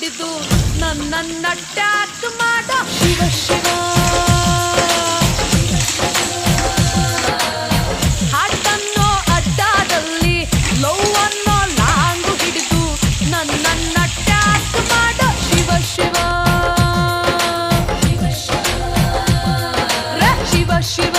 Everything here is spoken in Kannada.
ನನ್ನ ನನ್ನನ್ನ ಟ್ಯಾಕ್ ಮಾಡ. ಶಿವ ಶಿವ. ಹಾಡನ್ನೋ ಅಡ್ಡಾದಲ್ಲಿ ಲವ್ ಅನ್ನೋ ಲಾಂಗು ಹಿಡಿದು ನನ್ನನ್ನ ಟ್ಯಾಕ್ ಮಾಡ. ಶಿವ ಶಿವ. ಶಿವ ಶಿವ.